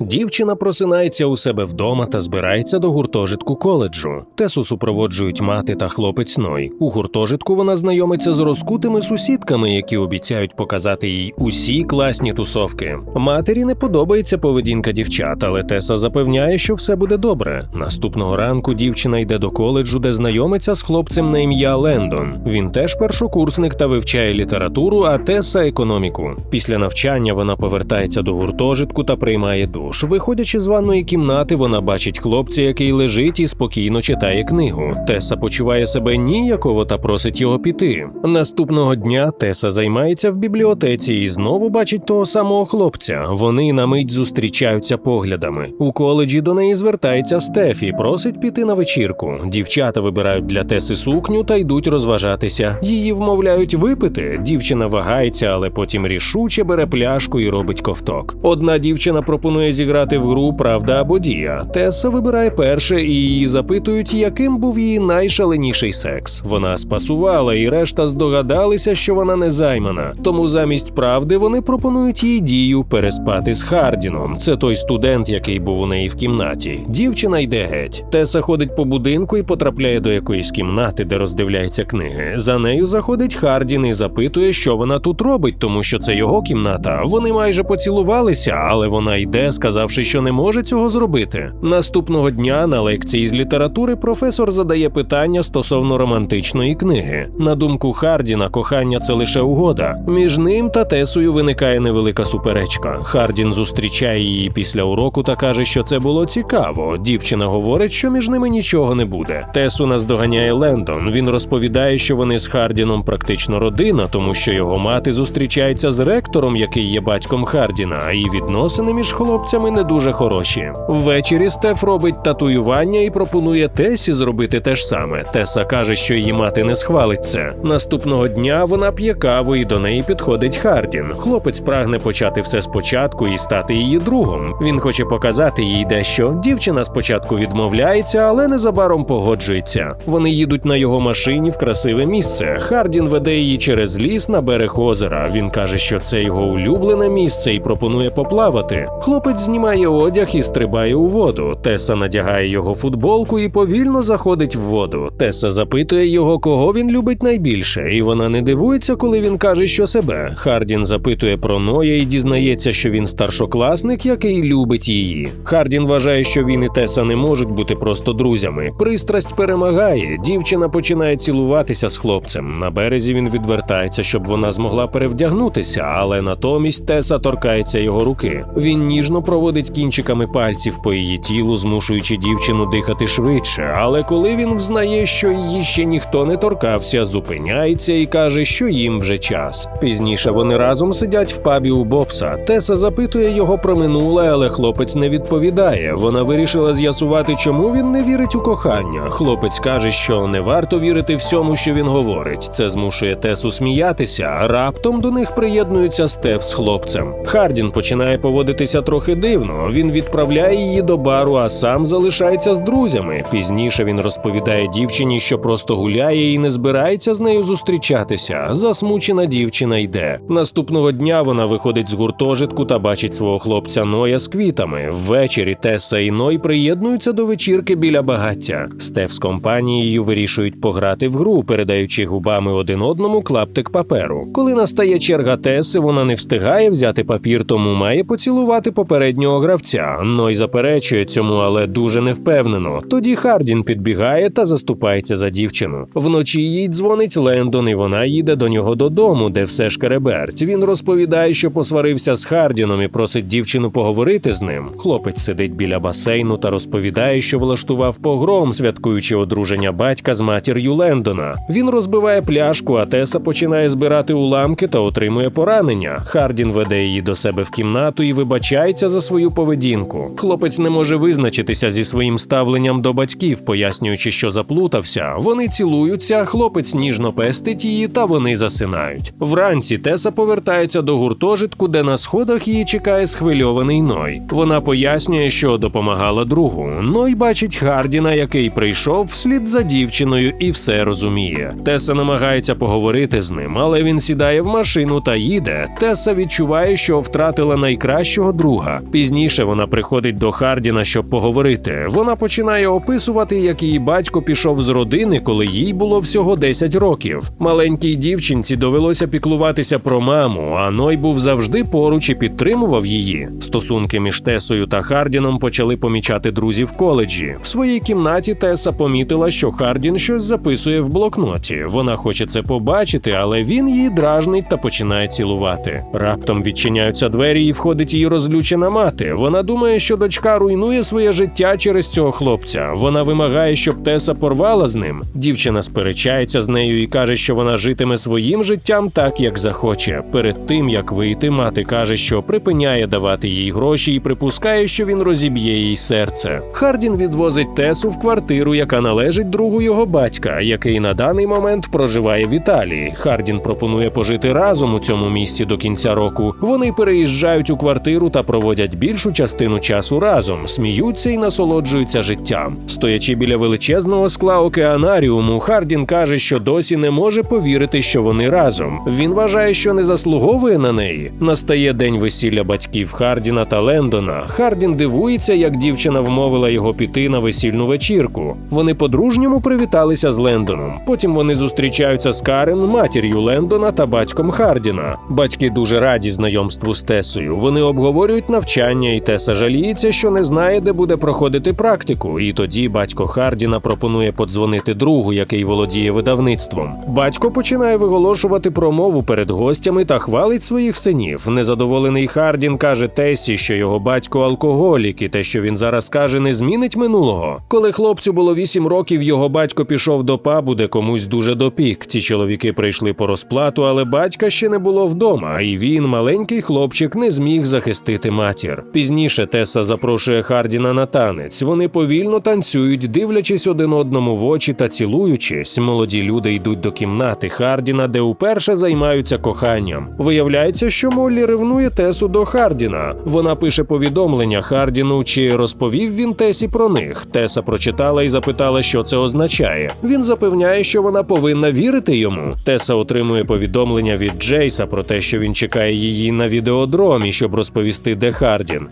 Дівчина просинається у себе вдома та збирається до гуртожитку коледжу. Тесу супроводжують мати та хлопець Ной. У гуртожитку вона знайомиться з розкутими сусідками, які обіцяють показати їй усі класні тусовки. Матері не подобається поведінка дівчат, але Теса запевняє, що все буде добре. Наступного ранку дівчина йде до коледжу, де знайомиться з хлопцем на ім'я Лендон. Він теж першокурсник та вивчає літературу, а Теса економіку. Після навчання вона повертається до гуртожитку та приймає душ. Виходячи з ванної кімнати, вона бачить хлопця, який лежить і спокійно читає книгу. Теса почуває себе ніяково та просить його піти. Наступного дня Теса займається в бібліотеці і знову бачить того самого хлопця. Вони на мить зустрічаються поглядами. У коледжі до неї звертається Стефі, просить піти на вечірку. Дівчата вибирають для Теси сукню та йдуть розважатися. Її вмовляють випити. Дівчина вагається, але потім рішуче бере пляшку і робить ковток. Одна дівчина пропонує зіграти в гру Правда або дія. Теса вибирає перше і її запитують, яким був її найшаленіший секс. Вона спасувала, і решта здогадалися, що вона не займана. Тому замість правди вони пропонують їй дію переспати з Хардіном. Це той студент, який був у неї в кімнаті. Дівчина йде геть. Теса ходить по будинку і потрапляє до якоїсь кімнати, де роздивляється книги. За нею заходить Хардін і запитує, що вона тут робить, тому що це його кімната. Вони майже поцілувалися, але вона йде, сказавши, що не може цього зробити. Наступного дня на лекції з літератури професор задає питання стосовно романтичної книги. На думку Хардіна, кохання це лише угода. Між ним та Тесою виникає невелика суперечка. Хардін зустрічає її після уроку та каже, що це було цікаво. Дівчина говорить, що між ними нічого не буде. Тесу наздоганяє Лендон. Він розповідає, що вони з Хардіном практично родина, тому що його мати зустрічається з ректором, який є батьком Хардіна, і відносини між хлопцями не дуже хороші. Ввечері Стеф робить татуювання і пропонує Тесі зробити те ж саме. Теса каже, що її мати не схвалить це. Наступного дня вона п'є каву і до неї підходить Хардін. Хлопець прагне почати все спочатку і стати її другом. Він хоче показати їй дещо. Дівчина спочатку відмовляється, але незабаром погоджується. Вони їдуть на його машині в красиве місце. Хардін веде її через ліс на берег озера. Він каже, що це його улюблене місце і пропонує поплавати. Хлопець знімає одяг і стрибає у воду. Теса надягає його футболку і повільно заходить в воду. Теса запитує його, кого він любить найбільше, і вона не дивується, коли він каже, що себе. Хардін запитує про Ноя і дізнається, що він старшокласник, який любить її. Хардін вважає, що він і Теса не можуть бути просто друзями. Пристрасть перемагає. Дівчина починає цілуватися з хлопцем. На березі він відвертається, щоб вона змогла перевдягнутися, але натомість Теса торкається його руки. Він ніжно проводить кінчиками пальців по її тілу, змушуючи дівчину дихати швидше. Але коли він взнає, що її ще ніхто не торкався, зупиняється і каже, що їм вже час. Пізніше вони разом сидять в пабі у Бобса. Теса запитує його про минуле, але хлопець не відповідає. Вона вирішила з'ясувати, чому він не вірить у кохання. Хлопець каже, що не варто вірити всьому, що він говорить. Це змушує Тесу сміятися. Раптом до них приєднується Стеф з хлопцем. Хардін починає поводитися трохи дивно. Він відправляє її до бару, а сам залишається з друзями. Пізніше він розповідає дівчині, що просто гуляє і не збирається з нею зустрічатися. Засмучена дівчина йде. Наступного дня вона виходить з гуртожитку та бачить свого хлопця Ноя з квітами. Ввечері Теса і Ной приєднуються до вечірки біля багаття. Стеф з компанією вирішують пограти в гру, передаючи губами один одному клаптик паперу. Коли настає черга Теси, вона не встигає взяти папір, тому має поцілувати попереднього гравця. Ной заперечує цьому, але дуже невпевнено. Тоді Хардін підбігає та заступається за дівчину. Вночі їй дзвонить Лендон, і вона їде до нього додому, де все шкереберть. Він розповідає, що посварився з Хардіном і просить дівчину поговорити з ним. Хлопець сидить біля басейну та розповідає, що влаштував погром, святкуючи одруження батька з матір'ю Лендона. Він розбиває пляшку, а Теса починає збирати уламки та отримує поранення. Хардін веде її до себе в кімнату і вибачається за свою поведінку. Хлопець не може визначитися зі своїм ставленням до батьків, пояснюючи, що заплутався. Вони цілуються, хлопець ніжно пестить її, та вони засинають. Вранці Теса повертається до гуртожитку, де на сходах її чекає схвильований Ной. Вона пояснює, що допомагала другу. Ной бачить Хардіна, який прийшов вслід за дівчиною, і все розуміє. Теса намагається поговорити з ним, але він сідає в машину та їде. Теса відчуває, що втратила найкращого друга. Пізніше вона приходить до Хардіна, щоб поговорити. Вона починає описувати, як її батько пішов з родини, коли їй було всього 10 років. Маленькій дівчинці довелося піклуватися про маму, а Ной був завжди поруч і підтримував її. Стосунки між Тесою та Хардіном почали помічати друзі в коледжі. В своїй кімнаті Теса помітила, що Хардін щось записує в блокноті. Вона хоче це побачити, але він її дражнить та починає цілувати. Раптом відчиняються двері і входить її розлючена мати. Вона думає, що дочка руйнує своє життя через цього хлопця. Вона вимагає, щоб Теса порвала з ним. Дівчина сперечається з нею і каже, що вона житиме своїм життям так, як захоче. Перед тим як вийти, мати каже, що припиняє давати їй гроші і припускає, що він розіб'є їй серце. Хардін відвозить Тесу в квартиру, яка належить другу його батька, який на даний момент проживає в Італії. Хардін пропонує пожити разом у цьому місці до кінця року. Вони переїжджають у квартиру та проводять більшу частину часу разом, сміються і насолоджуються життям. Стоячи біля величезного скла океанаріуму, Хардін каже, що досі не може повірити, що вони разом. Він вважає, що не заслуговує на неї. Настає день весілля батьків Хардіна та Лендона. Хардін дивується, як дівчина вмовила його піти на весільну вечірку. Вони по-дружньому привіталися з Лендоном. Потім вони зустрічаються з Карен, матір'ю Лендона та батьком Хардіна. Батьки дуже раді знайомству з Тесою. Вони обговорюють навчання, і Теса жаліється, що не знає, де буде проходити практику. І тоді батько Хардіна пропонує подзвонити другу, який володіє видавництвом. Батько починає виголошувати промову перед гостями та хвалить своїх синів. Незадоволений Хардін каже Тесі, що його батько алкоголік, і те, що він зараз каже, не змінить минулого. Коли хлопцю було 8 років, його батько пішов до пабу, де комусь дуже допік. Ці чоловіки прийшли по розплату, але батька ще не було вдома, і він, маленький хлопчик, не зміг захистити матір. Пізніше Теса запрошує Хардіна на танець. Вони повільно танцюють, дивлячись один одному в очі та цілуючись. Молоді люди йдуть до кімнати Хардіна, де уперше займаються коханням. Виявляється, що Моллі ревнує Тесу до Хардіна. Вона пише повідомлення Хардіну, чи розповів він Тесі про них. Теса прочитала і запитала, що це означає. Він запевняє, що вона повинна вірити йому. Теса отримує повідомлення від Джейса про те, що він чекає її на відеодромі, щоб розповісти, де Хардін.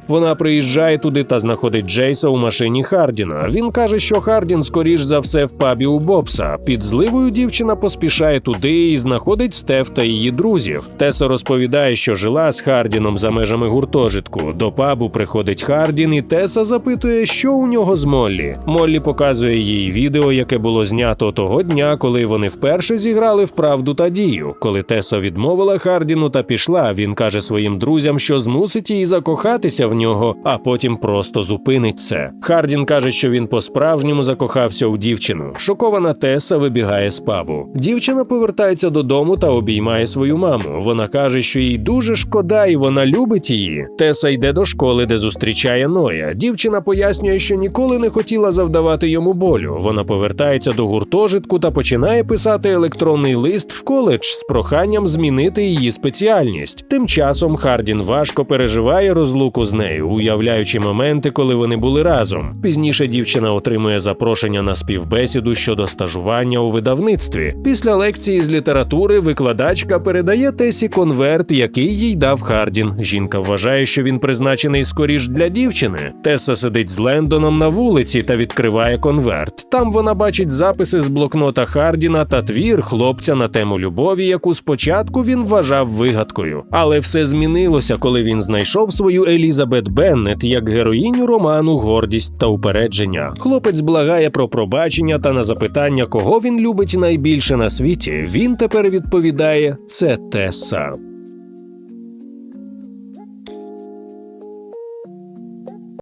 Вона приїжджає туди та знаходить Джейса у машині Хардіна. Він каже, що Хардін, скоріш за все, в пабі у Бобса. Під зливою дівчина поспішає туди і знаходить Стеф та її друзів. Теса розповідає, що жила з Хардіном за межами гуртожитку. До пабу приходить Хардін, і Теса запитує, що у нього з Моллі. Моллі показує їй відео, яке було знято того дня, коли вони вперше зіграли в правду та дію. Коли Теса відмовила Хардіну та пішла, він каже своїм друзям, що змусить її закохатися в нього, а потім просто зупинить це. Хардін каже, що він по-справжньому закохався у дівчину. Шокована Теса вибігає з пабу. Дівчина повертається додому та обіймає свою маму. Вона каже, що їй дуже шкода, і вона любить її. Теса йде до школи, де зустрічає Ноя. Дівчина пояснює, що ніколи не хотіла завдавати йому болю. Вона повертається до гуртожитку та починає писати електронний лист в коледж з проханням змінити її спеціальність. Тим часом Хардін важко переживає розлуку з нею, уявляючи моменти, коли вони були разом. Пізніше дівчина отримує запрошення на співбесіду щодо стажування у видавництві. Після лекції з літератури викладачка передає Тесі конверт, який їй дав Хардін. Жінка вважає, що він призначений скоріш для дівчини. Теса сидить з Лендоном на вулиці та відкриває конверт. Там вона бачить записи з блокнота Хардіна та твір хлопця на тему любові, яку спочатку він вважав вигадкою. Але все змінилося, коли він знайшов свою Елізабет Беннет як героїню роману Гордість та упередження. Хлопець благає про пробачення та на запитання, кого він любить найбільше на світі. Він тепер відповідає: це Теса.